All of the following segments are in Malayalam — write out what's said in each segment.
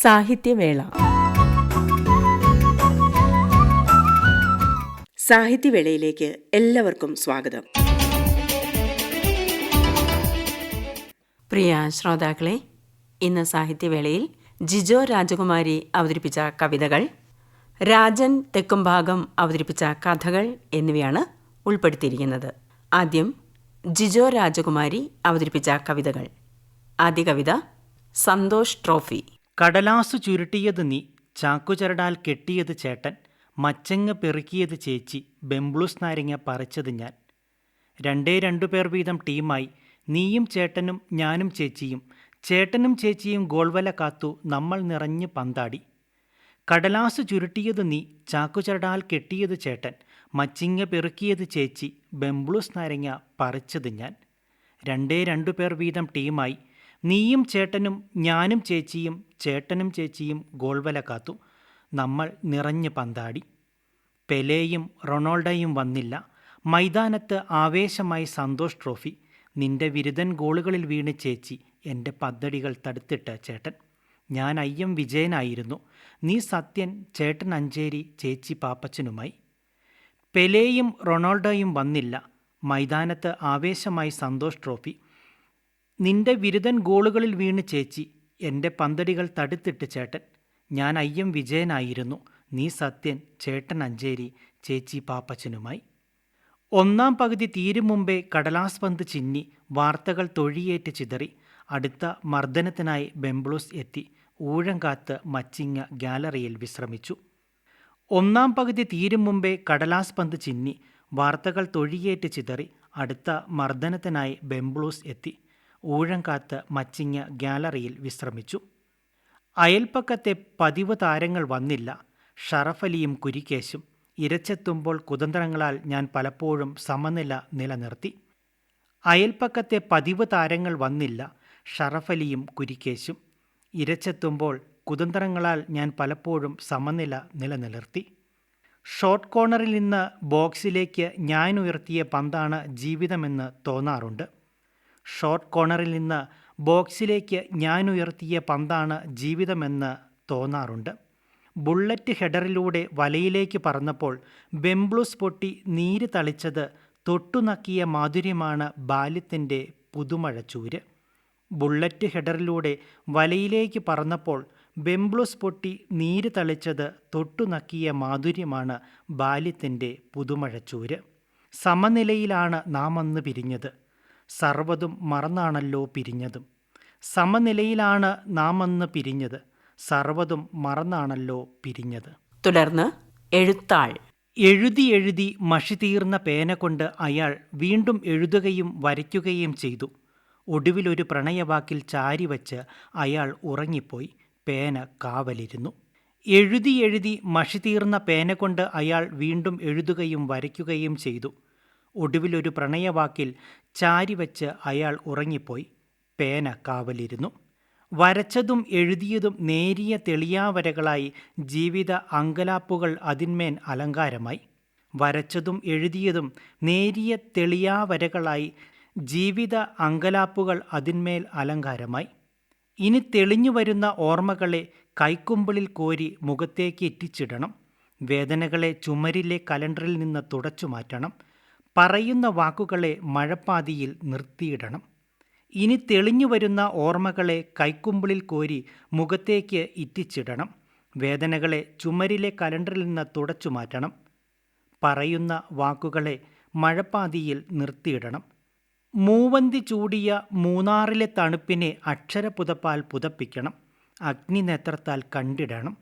സാഹിത്യവേള. സാഹിത്യവേളയിലേക്ക് എല്ലാവർക്കും സ്വാഗതം. പ്രിയ ശ്രോതാക്കളെ ഇന്ന് സാഹിത്യവേളയിൽ ജിജോ രാജകുമാരി അവതരിപ്പിച്ച കവിതകൾ രാജൻ തെക്കുംഭാഗം അവതരിപ്പിച്ച കഥകൾ എന്നിവയാണ് ഉൾപ്പെടുത്തിയിരിക്കുന്നത്. ആദ്യം ജിജോ രാജകുമാരി അവതരിപ്പിച്ച കവിതകൾ. ആദ്യ കവിത സന്തോഷ് ട്രോഫി. കടലാസു ചുരുട്ടിയത് നീ ചാക്കുചരടാൽ കെട്ടിയത് ചേട്ടൻ മച്ചങ്ങ പെറുക്കിയത് ചേച്ചി ബെംബ്ലൂസ് നാരങ്ങ പറിച്ചത് ഞാൻ. രണ്ടേ രണ്ടു പേർ വീതം ടീമായി നീയും ചേട്ടനും ഞാനും ചേച്ചിയും ചേട്ടനും ചേച്ചിയും ഗോൾവല കാത്തു നമ്മൾ നിറഞ്ഞ് പന്താടി. കടലാസു ചുരുട്ടിയത് നീ ചാക്കുചരടാൽ കെട്ടിയത് ചേട്ടൻ മച്ചിങ്ങ പെറുക്കിയത് ചേച്ചി ബെംബ്ലൂസ് നാരങ്ങ പറിച്ചത് ഞാൻ. രണ്ടേ രണ്ടു പേർ വീതം ടീമായി നീയും ചേട്ടനും ഞാനും ചേച്ചിയും ചേട്ടനും ചേച്ചിയും ഗോൾവല കാത്തു. നമ്മൾ നിറഞ്ഞ് പന്താടി. പെലെയും റൊണാൾഡോയും വന്നില്ല. മൈതാനത്ത് ആവേശമായി സന്തോഷ് ട്രോഫി. നിന്റെ വിരുദ്ധൻ ഗോളുകളിൽ വീണ് ചേച്ചി എന്റെ പദ്ധതികൾ തടുത്തിട്ട് ചേട്ടൻ. ഞാൻ അയ്യം വിജയനായിരുന്നു. നീ സത്യൻ ചേട്ടൻ അഞ്ചേരി ചേച്ചി പാപ്പച്ചനുമായി. പെലെയും റൊണാൾഡോയും വന്നില്ല. മൈതാനത്ത് ആവേശമായി സന്തോഷ് ട്രോഫി. നിന്റെ വിരുദൻ ഗോളുകളിൽ വീണ് ചേച്ചി എന്റെ പന്തടികൾ തടുത്തിട്ട് ചേട്ടൻ. ഞാൻ അയ്യം വിജയനായിരുന്നു. നീ സത്യൻ ചേട്ടൻ അഞ്ചേരി ചേച്ചി പാപ്പച്ചനുമായി. ഒന്നാം പകുതി തീരും മുമ്പേ കടലാസ് പന്ത് ചിന്നി വാർത്തകൾ തൊഴിയേറ്റ് ചിതറി. അടുത്ത മർദ്ദനത്തിനായി ബെംബ്ലൂസ് എത്തി. ഊഴം കാത്ത് മച്ചിങ്ങ ഗാലറിയിൽ വിശ്രമിച്ചു. ഒന്നാം പകുതി തീരും മുമ്പേ കടലാസ് പന്ത് ചിന്നി വാർത്തകൾ തൊഴിയേറ്റ് ചിതറി. അടുത്ത മർദ്ദനത്തിനായി ബെംബ്ലൂസ് എത്തി. ഊഴം കാത്ത് മച്ചിങ്ങ ഗാലറിയിൽ വിശ്രമിച്ചു. അയൽപ്പക്കത്തെ പതിവ് താരങ്ങൾ വന്നില്ല. ഷറഫലിയും കുരിക്കേശും ഇരച്ചെത്തുമ്പോൾ കുതന്ത്രങ്ങളാൽ ഞാൻ പലപ്പോഴും സമനില നിലനിർത്തി. അയൽപ്പക്കത്തെ പതിവ് താരങ്ങൾ വന്നില്ല. ഷറഫലിയും കുരിക്കേശും ഇരച്ചെത്തുമ്പോൾ കുതന്ത്രങ്ങളാൽ ഞാൻ പലപ്പോഴും സമനില നിലനിർത്തി. ഷോർട്ട് കോർണറിൽ നിന്ന് ബോക്സിലേക്ക് ഞാൻ ഉയർത്തിയ പന്താണ് ജീവിതമെന്ന് തോന്നാറുണ്ട്. ഷോർട്ട് കോർണറിൽ നിന്ന് ബോക്സിലേക്ക് ഞാൻ ഉയർത്തിയ പന്താണ് ജീവിതമെന്ന് തോന്നാറുണ്ട്. ബുള്ളറ്റ് ഹെഡറിലൂടെ വലയിലേക്ക് പറന്നപ്പോൾ ബെംബ്ലൂസ് പൊട്ടി നീര് തളിച്ചത് തൊട്ടുനക്കിയ മാധുര്യമാണ് ബാല്യത്തിന്റെ പുതുമഴച്ചൂര്. ബുള്ളറ്റ് ഹെഡറിലൂടെ വലയിലേക്ക് പറന്നപ്പോൾ ബെംബ്ലൂസ് പൊട്ടി നീര് തളിച്ചത് തൊട്ടുനക്കിയ മാധുര്യമാണ് ബാല്യത്തിന്റെ പുതുമഴച്ചൂര്. സമനിലയിലാണ് നാം അന്ന് പിരിഞ്ഞത്. സർവതും മറന്നാണല്ലോ പിരിഞ്ഞതും. സമനിലയിലാണ് നാം അന്ന് പിരിഞ്ഞത്. സർവതും മറന്നാണല്ലോ പിരിഞ്ഞത്. തുടർന്ന് എഴുത്താൾ. എഴുതി എഴുതി മഷി തീർന്ന പേന കൊണ്ട് അയാൾ വീണ്ടും എഴുതുകയും വരയ്ക്കുകയും ചെയ്തു. ഒടുവിലൊരു പ്രണയവാക്കിൽ ചാരി ചാരിവച്ച് അയാൾ ഉറങ്ങിപ്പോയി. പേന കാവലിരുന്നു. എഴുതി എഴുതി മഷി തീർന്ന പേന കൊണ്ട് അയാൾ വീണ്ടും എഴുതുകയും വരയ്ക്കുകയും ചെയ്തു. ഒടുവിലൊരു പ്രണയവാക്കിൽ ചാരിവച്ച് അയാൾ ഉറങ്ങിപ്പോയി. പേന കാവലിരുന്നു. വരച്ചതും എഴുതിയതും നേരിയ തെളിയാവരകളായി ജീവിത അങ്കലാപ്പുകൾ അതിന്മേൽ അലങ്കാരമായി. വരച്ചതും എഴുതിയതും നേരിയ തെളിയാവരകളായി ജീവിത അങ്കലാപ്പുകൾ അതിന്മേൽ അലങ്കാരമായി. ഇനി തെളിഞ്ഞു വരുന്ന ഓർമ്മകളെ കൈക്കുമ്പിളിൽ കോരി മുഖത്തേക്ക് എത്തിച്ചിടണം വേദനകളെ ചുമരിലെ കലണ്ടറിൽ നിന്ന് തുടച്ചു മാറ്റണം പറയുന്ന വാക്കുകളെ മഴപ്പാതിയിൽ നിർത്തിയിടണം. ഇനി തെളിഞ്ഞു വരുന്ന ഓർമ്മകളെ കൈക്കുമ്പിളിൽ കോരി മുഖത്തേക്ക് ഇറ്റിച്ചിടണം. വേദനകളെ ചുമരിലെ കലണ്ടറിൽ നിന്ന് തുടച്ചു മാറ്റണം. പറയുന്ന വാക്കുകളെ മഴപ്പാതിയിൽ നിർത്തിയിടണം. മൂവന്തി ചൂടിയ മൂന്നാറിലെ തണുപ്പിനെ അക്ഷരപുതപ്പാൽ പുതപ്പിക്കണം. അഗ്നിനേത്രത്താൽ കണ്ടിടണം.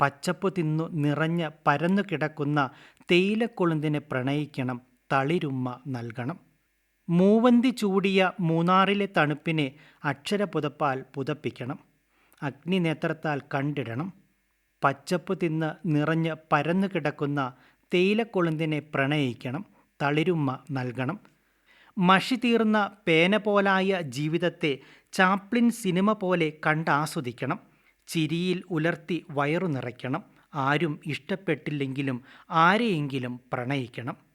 പച്ചപ്പ് തിന്നു നിറഞ്ഞ് പരന്നു കിടക്കുന്ന തേയിലക്കൊളുന്തിനെ പ്രണയിക്കണം. തളിരുമ്മ നൽകണം. മൂവന്തി ചൂടിയ മൂന്നാറിലെ തണുപ്പിനെ അക്ഷരപുതപ്പാൽ പുതപ്പിക്കണം. അഗ്നിനേത്രത്താൽ കണ്ടിടണം. പച്ചപ്പ് തിന്ന് നിറഞ്ഞ് പരന്നു കിടക്കുന്ന തേയിലക്കൊളുന്തിനെ പ്രണയിക്കണം. തളിരുമ്മ നൽകണം. മഷി തീർന്ന പേന പോലായ ജീവിതത്തെ ചാപ്ലിൻ സിനിമ പോലെ കണ്ടാസ്വദിക്കണം. ചിരിയിൽ ഉലർത്തി വയറു നിറയ്ക്കണം. ആരും ഇഷ്ടപ്പെട്ടില്ലെങ്കിലും ആരെയെങ്കിലും പ്രണയിക്കണം.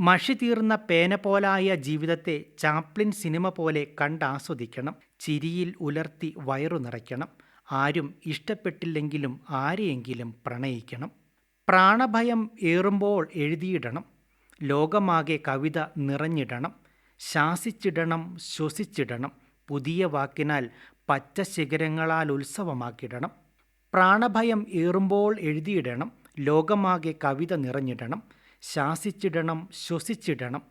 മഷി തീർന്ന പേന പോലായ ജീവിതത്തെ ചാപ്ലിൻ സിനിമ പോലെ കണ്ടാസ്വദിക്കണം. ചിരിയിൽ ഉലർത്തി വയറു നിറയ്ക്കണം. ആരും ഇഷ്ടപ്പെട്ടില്ലെങ്കിലും ആരെയെങ്കിലും പ്രണയിക്കണം. പ്രാണഭയം ഏറുമ്പോൾ എഴുതിയിടണം. ലോകമാകെ കവിത നിറഞ്ഞിടണം. ശാസിച്ചിടണം ശ്വസിച്ചിടണം. പുതിയ വാക്കിനാൽ പച്ച ശിഖരങ്ങളാൽ ഉത്സവമാക്കിടണം. പ്രാണഭയം ഏറുമ്പോൾ എഴുതിയിടണം. ലോകമാകെ കവിത നിറഞ്ഞിടണം. ശാസിച്ചിടണം ശ്വസിച്ചിടണം.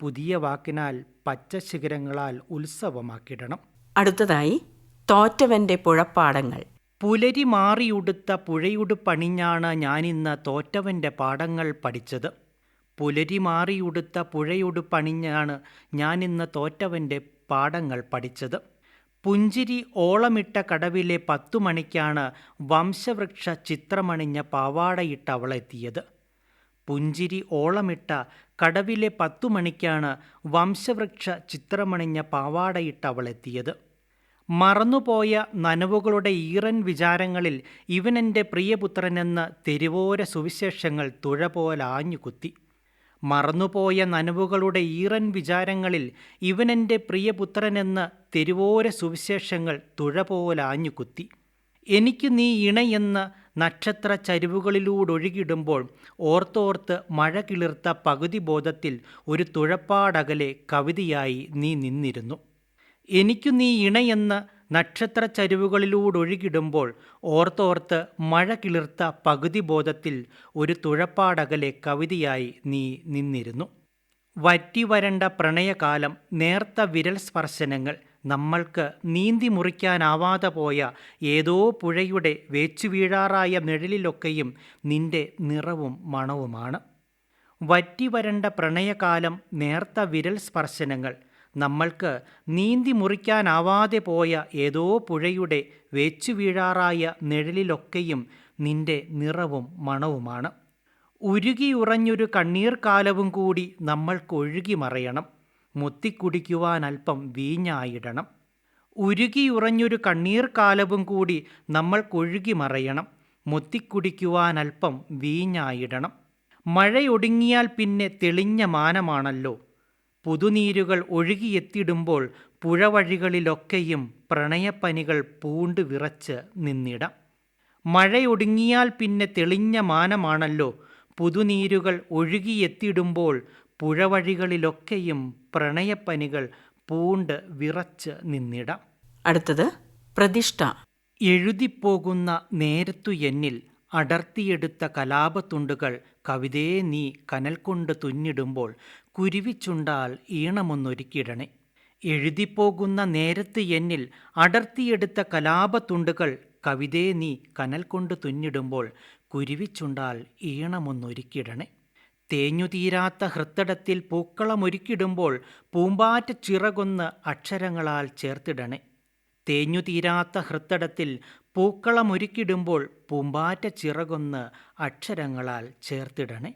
പുതിയ വാക്കിനാൽ പച്ച ശിഖരങ്ങളാൽ ഉത്സവമാക്കിടണം അടുത്തതായി തോറ്റവന്റെ പുഴപ്പാടങ്ങൾ. പുലരി മാറിയുടുത്ത പുഴയുടുപ്പണിഞ്ഞാണ് ഞാനിന്ന് തോറ്റവന്റെ പാടങ്ങൾ പഠിച്ചത്. പുലരി മാറിയുടുത്ത പുഴയുടുപ്പണിഞ്ഞാണ് ഞാനിന്ന് തോറ്റവന്റെ പാടങ്ങൾ പഠിച്ചത്. പുഞ്ചിരി ഓളമിട്ട കടവിലെ പത്തു മണിക്കാണ് വംശവൃക്ഷ ചിത്രമണിഞ്ഞ പാവാടയിട്ട അവളെത്തിയത് പുഞ്ചിരി ഓളമിട്ട കടവിലെ പത്തു മണിക്കാണ് വംശവൃക്ഷ ചിത്രമണിഞ്ഞ പാവാടയിട്ട് അവളെത്തിയത്. മറന്നുപോയ നനവുകളുടെ ഈറൻ വിചാരങ്ങളിൽ ഇവനെന്റെ പ്രിയപുത്രനെന്ന് തെരുവോര സുവിശേഷങ്ങൾ തുഴ പോലാഞ്ഞുകുത്തി മറന്നുപോയ നനവുകളുടെ ഈറൻ വിചാരങ്ങളിൽ ഇവനെന്റെ പ്രിയപുത്രനെന്ന് തെരുവോര സുവിശേഷങ്ങൾ തുഴ പോലാഞ്ഞുകുത്തി എനിക്ക് നീ ഇണയെന്ന് നക്ഷത്ര ചരിവുകളിലൂടൊഴുകിടുമ്പോൾ ഓർത്തോർത്ത് മഴ കിളിർത്ത പകുതി ബോധത്തിൽ ഒരു തുഴപ്പാടകലെ കവിതയായി നീ നിന്നിരുന്നു. എനിക്കു നീ ഇണയെന്ന് നക്ഷത്ര ചരിവുകളിലൂടൊഴുകിടുമ്പോൾ ഓർത്തോർത്ത് മഴ കിളിർത്ത പകുതി ബോധത്തിൽ ഒരു തുഴപ്പാടകലെ കവിതയായി നീ നിന്നിരുന്നു. വറ്റി വരണ്ട പ്രണയകാലം നേർത്ത വിരൽ സ്പർശനങ്ങൾ നമ്മൾക്ക് നീന്തി മുറിക്കാനാവാതെ പോയ ഏതോ പുഴയുടെ വേച്ചുവീഴാറായ നിഴലിലൊക്കെയും നിന്റെ നിറവും മണവുമാണ്. വറ്റിവരണ്ട പ്രണയകാലം നേർത്ത വിരൽ സ്പർശനങ്ങൾ. നമ്മൾക്ക് നീന്തി മുറിക്കാനാവാതെ പോയ ഏതോ പുഴയുടെ വേച്ചുവീഴാറായ നിഴലിലൊക്കെയും നിന്റെ നിറവും മണവുമാണ്. ഉരുകിയുറഞ്ഞൊരു കണ്ണീർക്കാലവും കൂടി നമ്മൾക്കൊഴുകി മറയണം മുത്തിക്കുടിക്കുവാൻ അല്പം വീഞ്ഞായിടണം. ഉരുകിയുറഞ്ഞൊരു കണ്ണീർ കാലവും കൂടി നമ്മൾ നമ്മൾക്കൊഴുകി മറയണം. മുത്തിക്കുടിക്കുവാൻ അല്പം വീഞ്ഞായിടണം. മഴയൊടുങ്ങിയാൽ പിന്നെ തെളിഞ്ഞ മാനമാണല്ലോ. പുതുനീരുകൾ ഒഴുകിയെത്തിടുമ്പോൾ പുഴവഴികളിലൊക്കെയും പ്രണയപ്പനികൾ പൂണ്ട് വിറച്ച് നിന്നിടാം. മഴയൊടുങ്ങിയാൽ പിന്നെ തെളിഞ്ഞ മാനമാണല്ലോ. പുതുനീരുകൾ ഒഴുകിയെത്തിടുമ്പോൾ പുഴവഴികളിലൊക്കെയും പ്രണയപ്പനികൾ പൂണ്ട് വിറച്ച് നിന്നിടാം. അടുത്തത് പ്രതിഷ്ഠ. എഴുതിപ്പോകുന്ന നേരത്തു എന്നിൽ അടർത്തിയെടുത്ത കലാപത്തുണ്ടുകൾ കവിതയെ നീ കനൽ കൊണ്ട് തുന്നിടുമ്പോൾ കുരുവിച്ചുണ്ടാൽ ഈണമൊന്നൊരുക്കിയിടണേ എഴുതിപ്പോകുന്ന നേരത്ത് എന്നിൽ അടർത്തിയെടുത്ത കലാപത്തുണ്ടുകൾ കവിതയെ നീ കനൽ കൊണ്ട് തുന്നിടുമ്പോൾ കുരുവിച്ചുണ്ടാൽ ഈണമൊന്നൊരുക്കിയിടണേ തേഞ്ഞുതീരാത്ത ഹൃത്തടത്തിൽ പൂക്കളമൊരുക്കിടുമ്പോൾ പൂമ്പാറ്റ ചിറകൊന്ന് അക്ഷരങ്ങളാൽ ചേർത്തിടണേ. തേഞ്ഞുതീരാത്ത ഹൃത്തടത്തിൽ പൂക്കളമൊരുക്കിടുമ്പോൾ പൂമ്പാറ്റ ചിറകൊന്ന് അക്ഷരങ്ങളാൽ ചേർത്തിടണേ.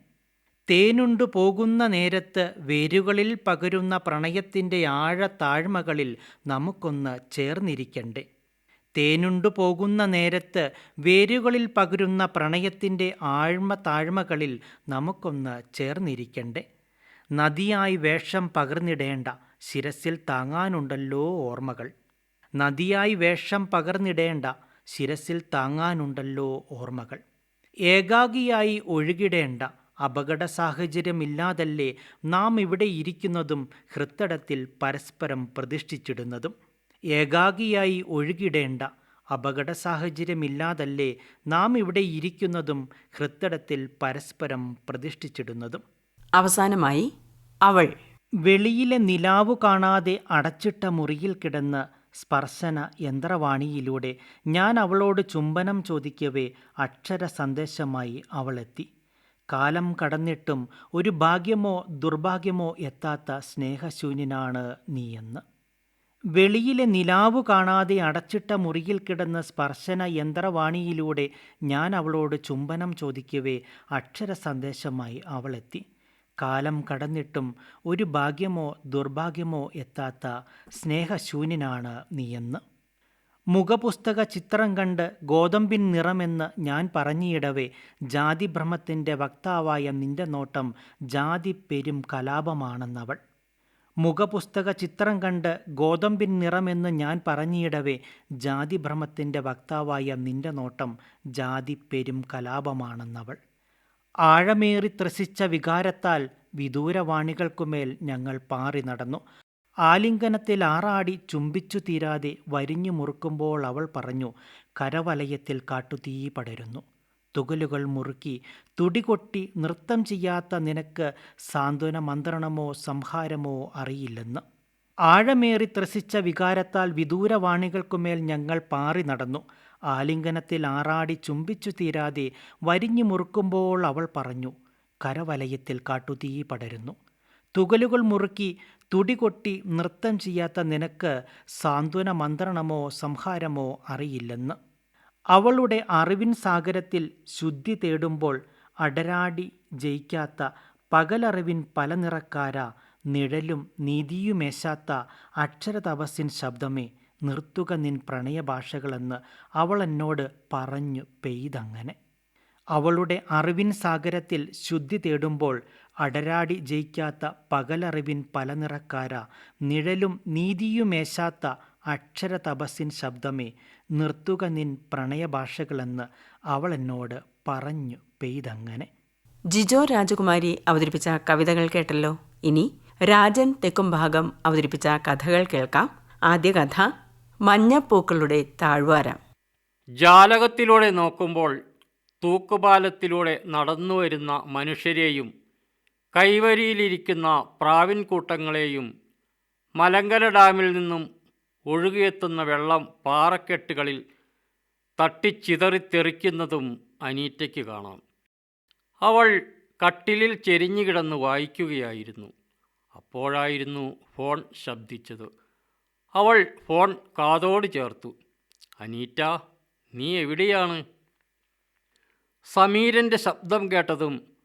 തേനുണ്ടു പോകുന്ന നേരത്ത് വേരുകളിൽ പകരുന്ന പ്രണയത്തിന്റെ ആഴ താഴ്മകളിൽ നമുക്കൊന്ന് ചേർന്നിരിക്കണ്ടേ. തേനുണ്ടു പോകുന്ന നേരത്ത് വേരുകളിൽ പകരുന്ന പ്രണയത്തിന്റെ ആഴ്മ താഴ്മകളിൽ നമുക്കൊന്ന് ചേർന്നിരിക്കണ്ടേ? നദിയായി വേഷം പകർന്നിടേണ്ട ശിരസിൽ താങ്ങാനുണ്ടല്ലോ ഓർമ്മകൾ. നദിയായി വേഷം പകർന്നിടേണ്ട ശിരസിൽ താങ്ങാനുണ്ടല്ലോ ഓർമ്മകൾ. ഏകാഗിയായി ഒഴുകിടേണ്ട അപകട സാഹചര്യമില്ലാതല്ലേ നാം ഇവിടെ ഇരിക്കുന്നതും ഹൃത്തടത്തിൽ പരസ്പരം പ്രതിഷ്ഠിച്ചിടുന്നതും? ഏകാഗിയായി ഒഴുകിടേണ്ട അപകട സാഹചര്യമില്ലാതല്ലേ നാം ഇവിടെ ഇരിക്കുന്നതും ഹൃത്തടത്തിൽ പരസ്പരം പ്രതിഷ്ഠിച്ചിടുന്നതും. അവസാനമായി അവൾ. വെളിയിലെ നിലാവ് കാണാതെ അടച്ചിട്ട മുറിയിൽ കിടന്ന് സ്പർശന യന്ത്രവാണിയിലൂടെ ഞാൻ അവളോട് ചുംബനം ചോദിക്കവേ അക്ഷര സന്ദേശമായി അവളെത്തി. കാലം കടന്നിട്ടും ഒരു ഭാഗ്യമോ ദുർഭാഗ്യമോ എത്താത്ത സ്നേഹശൂന്യനാണ് നീയെന്ന്. വെളിയിലെ നിലാവു കാണാതെ അടച്ചിട്ട മുറിയിൽ കിടന്ന സ്പർശന യന്ത്രവാണിയിലൂടെ ഞാൻ അവളോട് ചുംബനം ചോദിക്കവേ അക്ഷര സന്ദേശമായി അവളെത്തി. കാലം കടന്നിട്ടും ഒരു ഭാഗ്യമോ ദുർഭാഗ്യമോ എത്താത്ത സ്നേഹശൂന്യനാണ് നീയെന്ന്. മുഖപുസ്തക ചിത്രം കണ്ട് ഗോതമ്പിൻ നിറമെന്ന് ഞാൻ പറഞ്ഞിടവേ ജാതിഭ്രമത്തിന്റെ വക്താവായ നിന്റെ നോട്ടം ജാതി പെരും കലാപമാണെന്നവൾ. മുഖപുസ്തക ചിത്രം കണ്ട് ഗോതമ്പിൻ നിറമെന്ന് ഞാൻ പറഞ്ഞിടവേ ജാതിഭ്രമത്തിന്റെ വക്താവായ നിന്റെ നോട്ടം ജാതി പെരും കലാപമാണെന്നവൾ. ആഴമേറി ത്രസിച്ച വികാരത്താൽ വിദൂരവാണികൾക്കുമേൽ ഞങ്ങൾ പാറി നടന്നു. ആലിംഗനത്തിൽ ആറാടി ചുംബിച്ചു തീരാതെ വരിഞ്ഞു മുറുക്കുമ്പോൾ അവൾ പറഞ്ഞു കരവലയത്തിൽ കാട്ടുതീ പടരുന്നു. തുകലുകൾ മുറുക്കി തുടികൊട്ടി നൃത്തം ചെയ്യാത്ത നിനക്ക് സാന്ത്വന മന്ത്രണമോ സംഹാരമോ അറിയില്ലെന്ന്. ആഴമേറി ത്രസിച്ച വികാരത്താൽ വിദൂരവാണികൾക്കുമേൽ ഞങ്ങൾ പാറി നടന്നു. ആലിംഗനത്തിൽ ആറാടി ചുംബിച്ചു തീരാതെ വരിഞ്ഞു മുറുക്കുമ്പോൾ അവൾ പറഞ്ഞു കരവലയത്തിൽ കാട്ടുതീ പടരുന്നു. തുകലുകൾ മുറുക്കി തുടികൊട്ടി നൃത്തം ചെയ്യാത്ത നിനക്ക് സാന്ത്വന മന്ത്രണമോ സംഹാരമോ അറിയില്ലെന്ന്. അവളുടെ അറിവിൻ സാഗരത്തിൽ ശുദ്ധി തേടുമ്പോൾ അടരാടി ജയിക്കാത്ത പകലറിവിൻ പല നിറക്കാര നിഴലും നീതിയുമേശാത്ത അക്ഷരതപസ്സിൻ ശബ്ദമേ നിർത്തുക നിൻ പ്രണയഭാഷകളെന്ന് അവൾ എന്നോട് പറഞ്ഞു പെയ്തങ്ങനെ. അവളുടെ അറിവിൻ സാഗരത്തിൽ ശുദ്ധി തേടുമ്പോൾ അടരാടി ജയിക്കാത്ത പകലറിവിൻ പല നിറക്കാര നിഴലും നീതിയുമേശാത്ത അക്ഷരതപസ്സിൻ ശബ്ദമേ നിർത്തുക നിൻ പ്രണയഭാഷകളെന്ന് അവൾ എന്നോട് പറഞ്ഞു പെയ്തങ്ങനെ. ജിജോ രാജകുമാരി അവതരിപ്പിച്ച കവിതകൾ കേട്ടല്ലോ. ഇനി രാജൻ തെക്കുംഭാഗം അവതരിപ്പിച്ച കഥകൾ കേൾക്കാം. ആദ്യ കഥ മഞ്ഞപ്പൂക്കളുടെ താഴ്വാര. ജാലകത്തിലൂടെ നോക്കുമ്പോൾ തൂക്കുപാലത്തിലൂടെ നടന്നു വരുന്ന മനുഷ്യരെയും കൈവരിയിലിരിക്കുന്ന പ്രാവിൻകൂട്ടങ്ങളെയും മലങ്കര ഡാമിൽ നിന്നും ഒഴുകിയെത്തുന്ന വെള്ളം പാറക്കെട്ടുകളിൽ തട്ടിച്ചിതറിത്തെറിക്കുന്നതും അനീറ്റയ്ക്ക് കാണാം. അവൾ കട്ടിലിൽ ചെരിഞ്ഞുകിടന്ന് വായിക്കുകയായിരുന്നു. അപ്പോഴായിരുന്നു ഫോൺ ശബ്ദിച്ചത്. അവൾ ഫോൺ കാതോട് ചേർത്തു. അനീറ്റ നീ എവിടെയാണ്? സമീരന്റെ ശബ്ദം കേട്ടതും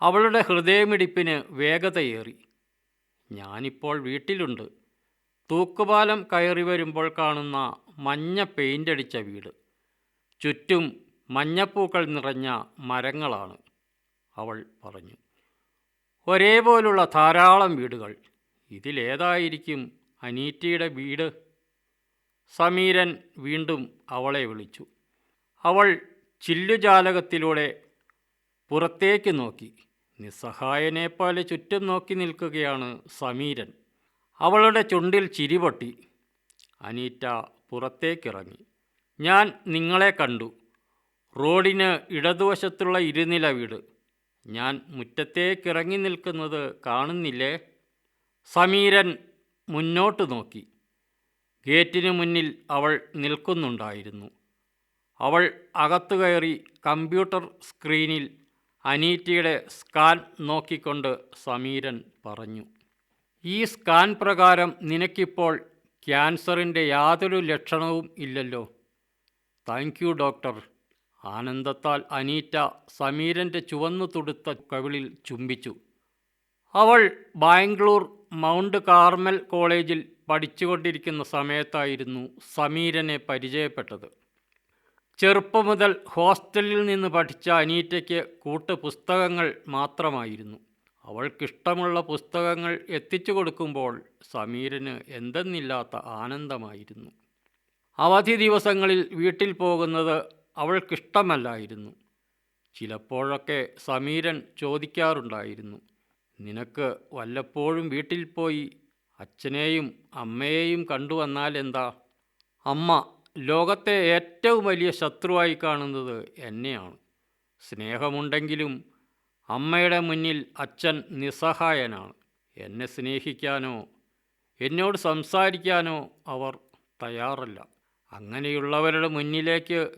അവളുടെ ഹൃദയമിടിപ്പിന് വേഗതയേറി. ഞാനിപ്പോൾ വീട്ടിലുണ്ട്. തൂക്കുപാലം കയറി വരുമ്പോൾ കാണുന്ന മഞ്ഞ പെയിന്റടിച്ച വീട്. ചുറ്റും മഞ്ഞപ്പൂക്കൾ നിറഞ്ഞ മരങ്ങളാണ് അവൾ പറഞ്ഞു. ഒരേപോലുള്ള ധാരാളം വീടുകൾ. ഇതിലേതായിരിക്കും അനീറ്റയുടെ വീട്? സമീരൻ വീണ്ടും അവളെ വിളിച്ചു. അവൾ ചില്ലുജാലകത്തിലൂടെ പുറത്തേക്ക് നോക്കി. നിസ്സഹായനെപ്പോലെ ചുറ്റും നോക്കി നിൽക്കുകയാണ് സമീരൻ. അവളുടെ ചുണ്ടിൽ ചിരിപൊട്ടി അനീറ്റ പുറത്തേക്കിറങ്ങി. ഞാൻ നിങ്ങളെ കണ്ടു. റോഡിന് ഇടതുവശത്തുള്ള ഇരുനില വീട്. ഞാൻ മുറ്റത്തേക്കിറങ്ങി നിൽക്കുന്നത് കാണുന്നില്ലേ? സമീരൻ മുന്നോട്ട് നോക്കി. ഗേറ്റിനു മുന്നിൽ അവൾ നിൽക്കുന്നുണ്ടായിരുന്നു. അവൾ അകത്തു കയറി കമ്പ്യൂട്ടർ സ്ക്രീനിൽ അനീറ്റയുടെ സ്കാൻ നോക്കിക്കൊണ്ട് സമീരൻ പറഞ്ഞു. ഈ സ്കാൻ പ്രകാരം നിനക്കിപ്പോൾ ക്യാൻസറിന്റെ യാതൊരു ലക്ഷണവും ഇല്ലല്ലോ. Thank you doctor. ആനന്ദത്താൽ അനീറ്റ സമീരന്റെ ചുവന്നു തുടുത്ത കവിളിൽ ചുംബിച്ചു. അവൾ ബാംഗ്ലൂർ മൗണ്ട് കാർമൽ കോളേജിൽ പഠിച്ചുകൊണ്ടിരിക്കുന്ന സമയത്തായിരുന്നു സമീരനെ പരിചയപ്പെട്ടത്. ചെറുപ്പം മുതൽ ഹോസ്റ്റലിൽ നിന്ന് പഠിച്ച അനീറ്റയ്ക്ക് കൂട്ട് പുസ്തകങ്ങൾ മാത്രമായിരുന്നു. അവൾക്കിഷ്ടമുള്ള പുസ്തകങ്ങൾ എത്തിച്ചു കൊടുക്കുമ്പോൾ സമീരന് എന്തെന്നില്ലാത്ത ആനന്ദമായിരുന്നു. അവധി ദിവസങ്ങളിൽ വീട്ടിൽ പോകുന്നത് അവൾക്കിഷ്ടമല്ലായിരുന്നു. ചിലപ്പോഴൊക്കെ സമീരൻ ചോദിക്കാറുണ്ടായിരുന്നു നിനക്ക് വല്ലപ്പോഴും വീട്ടിൽ പോയി അച്ഛനെയും അമ്മയെയും കണ്ടുവന്നാൽ എന്താ? അമ്മ ലോകത്തെ ഏറ്റവും വലിയ ശത്രുവായി കാണുന്നത് എന്നെയാണ്. സ്നേഹമുണ്ടെങ്കിലും അമ്മയുടെ മുന്നിൽ അച്ഛൻ നിസ്സഹായനാണ്. എന്നെ സ്നേഹിക്കാനോ എന്നോട് സംസാരിക്കാനോ അവർ തയ്യാറല്ല. അങ്ങനെയുള്ളവരുടെ മുന്നിലേക്ക്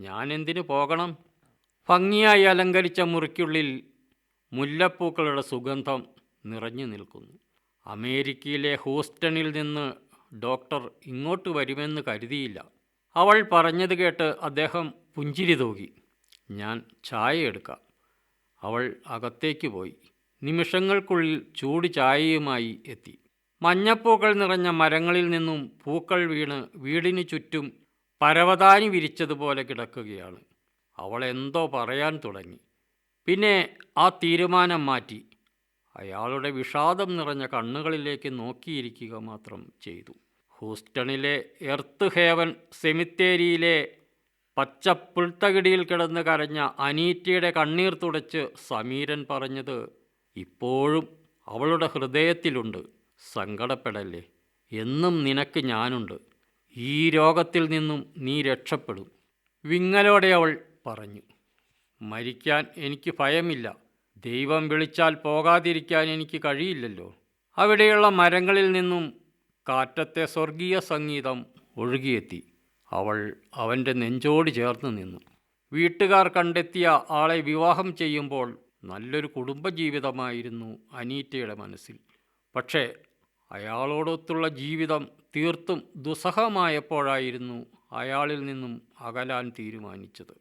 ഞാൻ എന്തിനു പോകണം? ഭംഗിയായി അലങ്കരിച്ച മുറിക്കുള്ളിൽ മുല്ലപ്പൂക്കളുടെ സുഗന്ധം നിറഞ്ഞു നിൽക്കുന്നു. അമേരിക്കയിലെ ഹൂസ്റ്റണിൽ നിന്ന് ഡോക്ടർ ഇങ്ങോട്ട് വരുമെന്ന് കരുതിയില്ല. അവൾ പറഞ്ഞത് കേട്ട് അദ്ദേഹം പുഞ്ചിരി തൂകി. ഞാൻ ചായ എടുക്കാം. അവൾ അകത്തേക്ക് പോയി. നിമിഷങ്ങൾക്കുള്ളിൽ ചൂട് ചായയുമായി എത്തി. മഞ്ഞപ്പൂക്കൾ നിറഞ്ഞ മരങ്ങളിൽ നിന്നും പൂക്കൾ വീണ് വീടിന് ചുറ്റും പരവതാനി വിരിച്ചതുപോലെ കിടക്കുകയാണ്. അവൾ എന്തോ പറയാൻ തുടങ്ങി. പിന്നെ ആ തീരുമാനം മാറ്റി. അയാളുടെ വിഷാദം നിറഞ്ഞ കണ്ണുകളിലേക്ക് നോക്കിയിരിക്കുക മാത്രം ചെയ്തു. ഹൂസ്റ്റണിലെ എർത്ത് ഹേവൻ സെമിത്തേരിയിലെ പച്ചപ്പുൽത്തകിടിയിൽ കിടന്ന് കരഞ്ഞ അനീറ്റയുടെ കണ്ണീർ തുടച്ച് സമീരൻ പറഞ്ഞത് ഇപ്പോഴും അവളുടെ ഹൃദയത്തിലുണ്ട് സങ്കടപ്പെടല്ലേ? എന്നും നിനക്ക് ഞാനുണ്ട്. ഈ രോഗത്തിൽ നിന്നും നീ രക്ഷപ്പെടും. വിങ്ങലോടെ അവൾ പറഞ്ഞു മരിക്കാൻ എനിക്ക് ഭയമില്ല. ദൈവം വിളിച്ചാൽ പോകാതിരിക്കാൻ എനിക്ക് കഴിയില്ലല്ലോ. അവിടെയുള്ള മരങ്ങളിൽ നിന്നും കാറ്റത്തെ സ്വർഗീയ സംഗീതം ഒഴുകിയെത്തി. അവൾ അവന്റെ നെഞ്ചോട് ചേർന്ന് നിന്നു. വീട്ടുകാർ കണ്ടെത്തിയ ആളെ വിവാഹം ചെയ്യുമ്പോൾ നല്ലൊരു കുടുംബജീവിതമായിരുന്നു അനീറ്റയുടെ മനസ്സിൽ. പക്ഷേ അയാളോടൊത്തുള്ള ജീവിതം തീർത്തും ദുസ്സഹമായപ്പോഴായിരുന്നു അയാളിൽ നിന്നും അകലാൻ തീരുമാനിച്ചത്.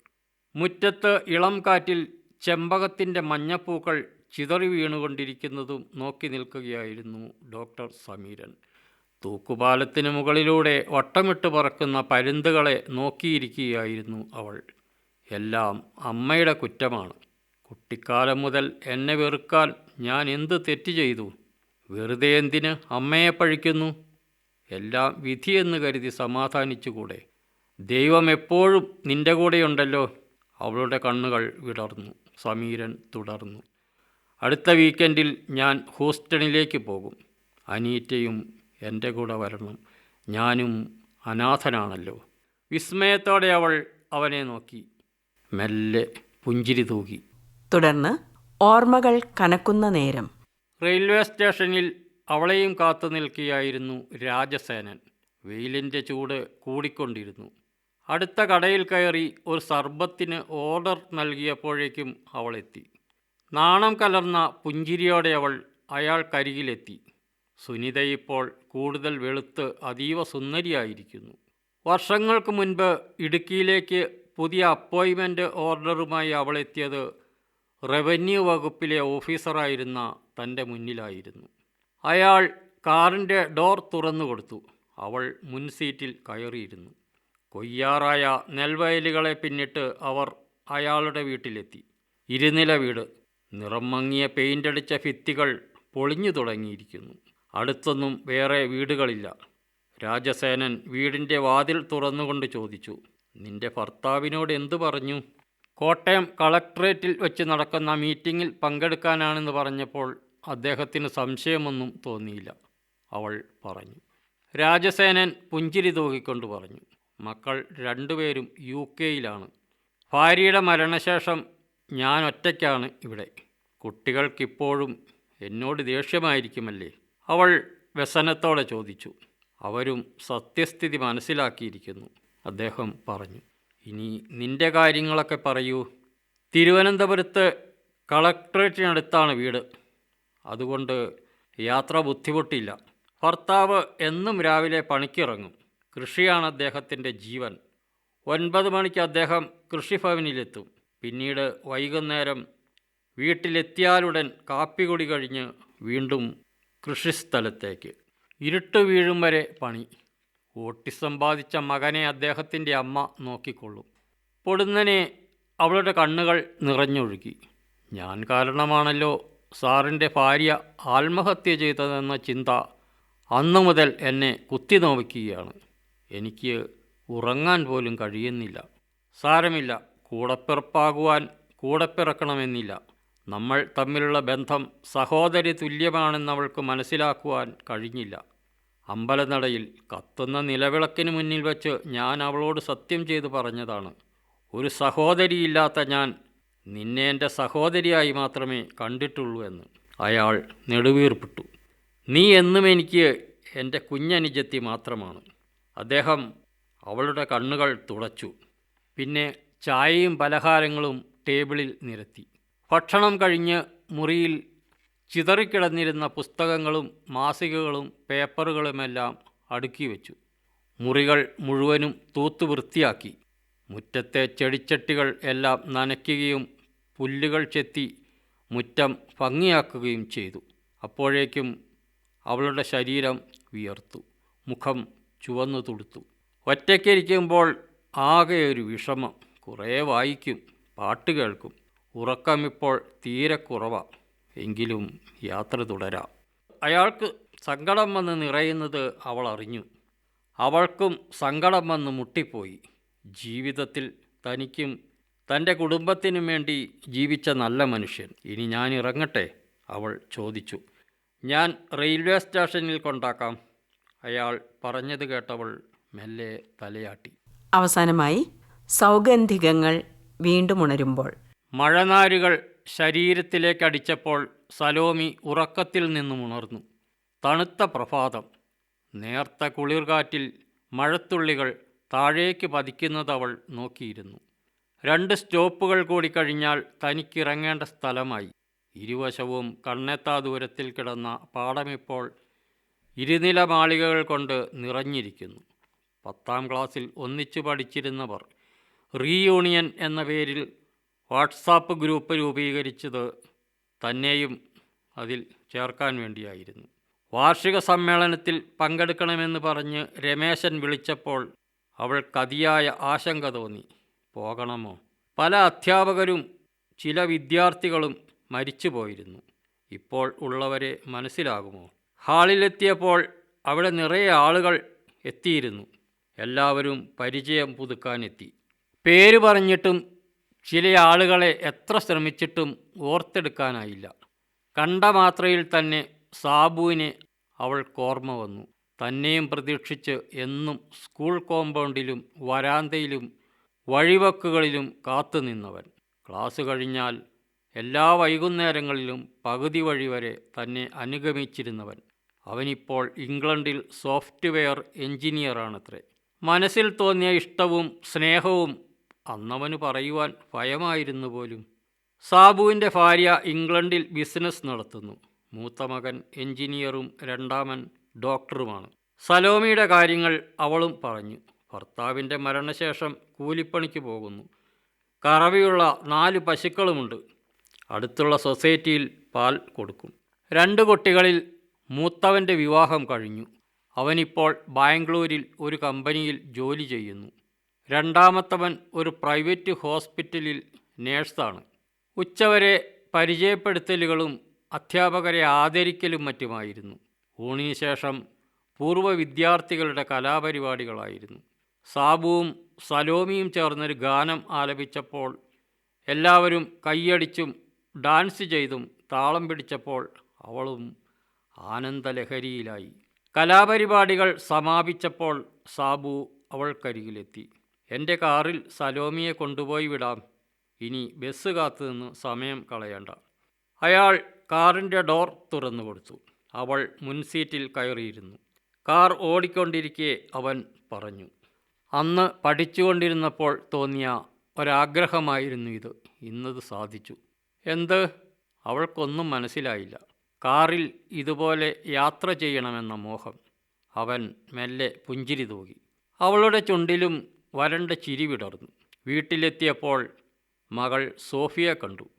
മുറ്റത്ത് ഇളം കാറ്റിൽ ചെമ്പകത്തിന്റെ മഞ്ഞപ്പൂക്കൾ ചിതറി വീണുകൊണ്ടിരിക്കുന്നതും നോക്കി നിൽക്കുകയായിരുന്നു ഡോക്ടർ സമീരൻ. തൂക്കുപാലത്തിന് മുകളിലൂടെ വട്ടമിട്ട് പറക്കുന്ന പരുന്തുകളെ നോക്കിയിരിക്കുകയായിരുന്നു അവൾ. എല്ലാം അമ്മയുടെ കുറ്റമാണ്. കുട്ടിക്കാലം മുതൽ എന്നെ വെറുക്കാൻ ഞാൻ എന്ത് തെറ്റ് ചെയ്തു? വെറുതെ എന്തിന് അമ്മയെ പഴിക്കുന്നു? എല്ലാം വിധിയെന്ന് കരുതി സമാധാനിച്ചുകൂടെ? ദൈവം എപ്പോഴും നിന്റെ കൂടെയുണ്ടല്ലോ. അവളുടെ കണ്ണുകൾ വിടർന്നു. സമീരൻ തുടർന്നു. അടുത്ത വീക്കെൻഡിൽ ഞാൻ ഹൂസ്റ്റണിലേക്ക് പോകും. അനീറ്റയും എന്റെ കൂടെ വരണം ഞാനും അനാഥനാണല്ലോ. വിസ്മയത്തോടെ അവൾ അവനെ നോക്കി. മെല്ലെ പുഞ്ചിരി തൂകി. തുടർന്ന് ഓർമ്മകൾ കനക്കുന്ന നേരം. റെയിൽവേ സ്റ്റേഷനിൽ അവളെയും കാത്തു നിൽക്കുകയായിരുന്നു രാജസേനൻ. വെയിലിന്റെ ചൂട് കൂടിക്കൊണ്ടിരുന്നു. അടുത്ത കടയിൽ കയറി ഒരു സർബത്തിന് ഓർഡർ നൽകിയപ്പോഴേക്കും അവളെത്തി. നാണം കലർന്ന പുഞ്ചിരിയോടെ അവൾ അയാൾ അയാൾക്കരികിലെത്തി. സുനിത ഇപ്പോൾ കൂടുതൽ വെളുത്ത് അതീവ സുന്ദരിയായിരിക്കുന്നു. വർഷങ്ങൾക്ക് മുൻപ് ഇടുക്കിയിലേക്ക് പുതിയ അപ്പോയിൻമെന്റ് ഓർഡറുമായി അവളെത്തിയത് റവന്യൂ വകുപ്പിലെ ഓഫീസറായിരുന്ന തന്റെ മുന്നിലായിരുന്നു. അയാൾ കാറിന്റെ ഡോർ തുറന്നു കൊടുത്തു. അവൾ മുൻസീറ്റിൽ കയറിയിരുന്നു. കൊയ്യാറായ നെൽവയലുകളെ പിന്നിട്ട് അവർ അയാളുടെ വീട്ടിലെത്തി. ഇരുനില വീട്. നിറം മങ്ങിയ പെയിന്റടിച്ച ഭിത്തികൾ പൊളിഞ്ഞു തുടങ്ങിയിരിക്കുന്നു. അടുത്തൊന്നും വേറെ വീടുകളില്ല. രാജസേനൻ വീടിന്റെ വാതിൽ തുറന്നുകൊണ്ട് ചോദിച്ചു നിന്റെ ഭർത്താവിനോട് എന്തു പറഞ്ഞു? കോട്ടയം കളക്ട്രേറ്റിൽ വെച്ച് നടക്കുന്ന മീറ്റിങ്ങിൽ പങ്കെടുക്കാനാണെന്ന് പറഞ്ഞപ്പോൾ അദ്ദേഹത്തിന് സംശയമൊന്നും തോന്നിയില്ല. അവൾ പറഞ്ഞു. രാജസേനൻ പുഞ്ചിരി തൂകിക്കൊണ്ട് പറഞ്ഞു മക്കൾ രണ്ടുപേരും യു കെയിലാണ്. ഭാര്യയുടെ മരണശേഷം ഞാൻ ഒറ്റയ്ക്കാണ് ഇവിടെ. കുട്ടികൾക്കിപ്പോഴും എന്നോട് ദേഷ്യമായിരിക്കുമല്ലേ? അവൾ വ്യസനത്തോടെ ചോദിച്ചു. അവരും സത്യസ്ഥിതി മനസ്സിലാക്കിയിരിക്കുന്നു. അദ്ദേഹം പറഞ്ഞു ഇനി നിന്റെ കാര്യങ്ങളൊക്കെ പറയൂ. തിരുവനന്തപുരത്ത് കളക്ട്രേറ്റിനടുത്താണ് വീട്. അതുകൊണ്ട് യാത്ര ബുദ്ധിമുട്ടില്ല. ഭർത്താവ് എന്നും രാവിലെ പണിക്കിറങ്ങും. കൃഷിയാണ് അദ്ദേഹത്തിന്റെ ജീവൻ. ഒൻപത് മണിക്ക് അദ്ദേഹം കൃഷിഭവനിലെത്തും. പിന്നീട് വൈകുന്നേരം വീട്ടിലെത്തിയാലുടൻ കാപ്പി കുടി കഴിഞ്ഞ് വീണ്ടും കൃഷിസ്ഥലത്തേക്ക്. ഇരുട്ട് വീഴും വരെ പണി. ഓട്ടിസം ബാധിച്ച മകനെ അദ്ദേഹത്തിന്റെ അമ്മ നോക്കിക്കൊള്ളും. പൊടുന്നനെ അവളുടെ കണ്ണുകൾ നിറഞ്ഞൊഴുകി. ഞാൻ കാരണമാണല്ലോ സാറിന്റെ ഭാര്യ ആത്മഹത്യ ചെയ്തതെന്ന ചിന്ത അന്നു മുതൽ എന്നെ കുത്തി നോവിക്കുകയാണ്. എനിക്ക് ഉറങ്ങാൻ പോലും കഴിയുന്നില്ല. സാരമില്ല. കൂടപ്പിറപ്പാകുവാൻ കൂടപ്പിറക്കണമെന്നില്ല. നമ്മൾ തമ്മിലുള്ള ബന്ധം സഹോദരി തുല്യമാണെന്ന് അവൾക്ക് മനസ്സിലാക്കുവാൻ കഴിഞ്ഞില്ല. അമ്പലനടയിൽ കത്തുന്ന നിലവിളക്കിന് മുന്നിൽ വച്ച് ഞാൻ അവളോട് സത്യം ചെയ്ത് പറഞ്ഞതാണ്. ഒരു സഹോദരിയില്ലാത്ത ഞാൻ നിന്നെ എന്റെ സഹോദരിയായി മാത്രമേ കണ്ടിട്ടുള്ളൂ എന്ന്. അയാൾ നെടുവീർപ്പിട്ടു. നീ എന്നും എനിക്ക് എന്റെ കുഞ്ഞനുജത്തി മാത്രമാണ്. അദ്ദേഹം അവളുടെ കണ്ണുകൾ തുടച്ചു. പിന്നെ ചായയും പലഹാരങ്ങളും ടേബിളിൽ നിരത്തി. ഭക്ഷണം കഴിഞ്ഞ് മുറിയിൽ ചിതറിക്കിടന്നിരുന്ന പുസ്തകങ്ങളും മാസികകളും പേപ്പറുകളുമെല്ലാം അടുക്കി വെച്ചു. മുറികൾ മുഴുവനും തൂത്തു വൃത്തിയാക്കി. മുറ്റത്തെ ചെടിച്ചട്ടികൾ എല്ലാം നനയ്ക്കുകയും പുല്ലുകൾ ചെത്തി മുറ്റം ഭംഗിയാക്കുകയും ചെയ്തു. അപ്പോഴേക്കും അവളുടെ ശരീരം വിയർത്തു. മുഖം ചുവന്നു തുടുത്തു. ഒറ്റയ്ക്കിരിക്കുമ്പോൾ ആകെ ഒരു വിഷമം. കുറേ വായിക്കും പാട്ട് കേൾക്കും. ഉറക്കമിപ്പോൾ തീരെ കുറവാണ് എങ്കിലും യാത്ര തുടരാം. അയാൾക്ക് സങ്കടം വന്ന് നിറയുന്നത് അവൾ അറിഞ്ഞു. അവൾക്കും സങ്കടം വന്ന് മുട്ടിപ്പോയി. ജീവിതത്തിൽ തനിക്കും തന്റെ കുടുംബത്തിനും വേണ്ടി ജീവിച്ച നല്ല മനുഷ്യൻ. ഇനി ഞാൻ ഇറങ്ങട്ടെ? അവൾ ചോദിച്ചു. ഞാൻ റെയിൽവേ സ്റ്റേഷനിൽ കൊണ്ടാക്കാം. അയാൾ പറഞ്ഞത് കേട്ടവൾ മെല്ലെ തലയാട്ടി. അവസാനമായി സൗഗന്ധികങ്ങൾ വീണ്ടും ഉണരുമ്പോൾ മഴനാരുകൾ ശരീരത്തിലേക്കടിച്ചപ്പോൾ സലോമി ഉറക്കത്തിൽ നിന്നും ഉണർന്നു തണുത്ത പ്രഭാതം. നേർത്ത കുളിർകാറ്റിൽ മഴത്തുള്ളികൾ താഴേക്ക് പതിക്കുന്നത് അവൾ നോക്കിയിരുന്നു. രണ്ട് സ്റ്റോപ്പുകൾ കൂടി കഴിഞ്ഞാൽ തനിക്കിറങ്ങേണ്ട സ്ഥലമായി. ഇരുവശവും കണ്ണെത്താ ദൂരത്തിൽ കിടന്ന പാടമിപ്പോൾ ഇരുനില മാളികകൾ കൊണ്ട് നിറഞ്ഞിരിക്കുന്നു. പത്താം ക്ലാസ്സിൽ ഒന്നിച്ചു പഠിച്ചിരുന്നവർ റീയൂണിയൻ എന്ന പേരിൽ വാട്സാപ്പ് ഗ്രൂപ്പ് രൂപീകരിച്ചത് തന്നെയും അതിൽ ചേർക്കാൻ വേണ്ടിയായിരുന്നു. വാർഷിക സമ്മേളനത്തിൽ പങ്കെടുക്കണമെന്ന് പറഞ്ഞ് രമേശൻ വിളിച്ചപ്പോൾ അവൾ കതിയായ ആശങ്ക തോന്നി. പോകണമോ? പല അധ്യാപകരും ചില വിദ്യാർത്ഥികളും മരിച്ചു പോയിരുന്നു ഇപ്പോൾ ഉള്ളവരെ മനസ്സിലാകുമോ? ഹാളിലെത്തിയപ്പോൾ അവിടെ നിറയെ ആളുകൾ എത്തിയിരുന്നു. എല്ലാവരും പരിചയം പുതുക്കാനെത്തി. പേര് പറഞ്ഞിട്ടും ചില ആളുകളെ എത്ര ശ്രമിച്ചിട്ടും ഓർത്തെടുക്കാനായില്ല. കണ്ട മാത്രയിൽ തന്നെ സാബുവിനെ അവൾ കോർമ്മ വന്നു. തന്നെയും പ്രതീക്ഷിച്ച് എന്നും സ്കൂൾ കോമ്പൗണ്ടിലും വരാന്തയിലും വഴിവക്കുകളിലും കാത്തുനിന്നവൻ ക്ലാസ് കഴിഞ്ഞാൽ എല്ലാ വൈകുന്നേരങ്ങളിലും പകുതി വഴി വരെ തന്നെ അനുഗമിച്ചിരുന്നവൻ. അവനിപ്പോൾ ഇംഗ്ലണ്ടിൽ സോഫ്റ്റ്വെയർ എഞ്ചിനീയറാണത്രേ. മനസ്സിൽ തോന്നിയ ഇഷ്ടവും സ്നേഹവും അന്നവന് പറയുവാൻ ഭയമായിരുന്നു പോലും സാബുവിന്റെ ഭാര്യ ഇംഗ്ലണ്ടിൽ ബിസിനസ് നടത്തുന്നു. മൂത്ത മകൻ എഞ്ചിനീയറും രണ്ടാമൻ ഡോക്ടറുമാണ്. സലോമിയുടെ കാര്യങ്ങൾ അവളും പറഞ്ഞു. ഭർത്താവിന്റെ മരണശേഷം കൂലിപ്പണിക്ക് പോകുന്നു. കറവയുള്ള നാല് പശുക്കളുമുണ്ട്. അടുത്തുള്ള സൊസൈറ്റിയിൽ പാൽ കൊടുക്കും. രണ്ട് കുട്ടികളിൽ മൂത്തവന്റെ വിവാഹം കഴിഞ്ഞു. അവനിപ്പോൾ ബാംഗ്ലൂരിൽ ഒരു കമ്പനിയിൽ ജോലി ചെയ്യുന്നു. രണ്ടാമത്തവൻ ഒരു പ്രൈവറ്റ് ഹോസ്പിറ്റലിൽ നേഴ്സാണ്. ഉച്ചവരെ പരിചയപ്പെടുത്തലുകളും അധ്യാപകരെ ആദരിക്കലും മറ്റുമായിരുന്നു. ഊണിന് ശേഷം പൂർവ വിദ്യാർത്ഥികളുടെ കലാപരിപാടികളായിരുന്നു. സാബുവും സലോമിയും ചേർന്നൊരു ഗാനം ആലപിച്ചപ്പോൾ എല്ലാവരും കൈയടിച്ചും ഡാൻസ് ചെയ്തും താളം പിടിച്ചപ്പോൾ അവളും ആനന്ദലഹരിയിലായി. കലാപരിപാടികൾ സമാപിച്ചപ്പോൾ സാബു അവൾക്കരികിലെത്തി. എന്റെ കാറിൽ സലോമിയെ കൊണ്ടുപോയി വിടാം. ഇനി ബസ് കാത്തു നിന്ന് സമയം കളയണ്ട. അയാൾ കാറിന്റെ ഡോർ തുറന്നു കൊടുത്തു. അവൾ മുൻസീറ്റിൽ കയറിയിരുന്നു. കാർ ഓടിക്കൊണ്ടിരിക്കെ അവൻ പറഞ്ഞു. അന്ന് പഠിച്ചുകൊണ്ടിരുന്നപ്പോൾ തോന്നിയ ഒരാഗ്രഹമായിരുന്നു ഇത്. ഇന്നത് സാധിച്ചു. എന്ത്? അവൾക്കൊന്നും മനസ്സിലായില്ല. കാറിൽ ഇതുപോലെ യാത്ര ചെയ്യണമെന്ന മോഹം. അവൻ മെല്ലെ പുഞ്ചിരി തൂകി. അവളുടെ ചുണ്ടിലും വരണ്ട ചിരി വിടർന്നു. വീട്ടിലെത്തിയപ്പോൾ മകൾ സോഫിയെ കണ്ടു.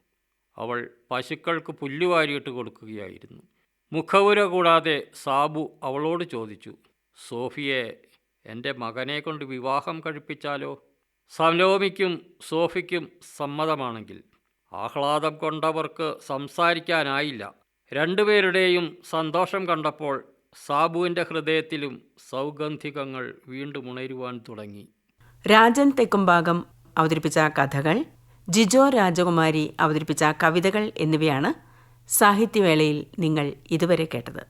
അവൾ പശുക്കൾക്ക് പുല്ലുവാരിയിട്ട് കൊടുക്കുകയായിരുന്നു. മുഖവുര കൂടാതെ സാബു അവളോട് ചോദിച്ചു സോഫിയെ എന്റെ മകനെ കൊണ്ട് വിവാഹം കഴിപ്പിച്ചാലോ? സലോമിക്കും സോഫിക്കും സമ്മതമാണെങ്കിൽ. ആഹ്ലാദം കൊണ്ടവർക്ക് സംസാരിക്കാനായില്ല. രണ്ടുപേരുടെയും സന്തോഷം കണ്ടപ്പോൾ സാബുവിന്റെ ഹൃദയത്തിലും സൗഗന്ധികങ്ങൾ വീണ്ടും ഉണരുവാൻ തുടങ്ങി. രാജൻ തെക്കുംഭാഗം അവതരിപ്പിച്ച കഥകൾ ജിജോ രാജകുമാരി അവതരിപ്പിച്ച കവിതകൾ എന്നിവയാണ് സാഹിത്യവേളയിൽ നിങ്ങൾ ഇതുവരെ കേട്ടത്.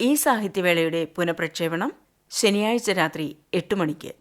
ഈ സാഹിത്യവേളയുടെ പുനഃപ്രക്ഷേപണം ശനിയാഴ്ച രാത്രി എട്ട് മണിക്ക്.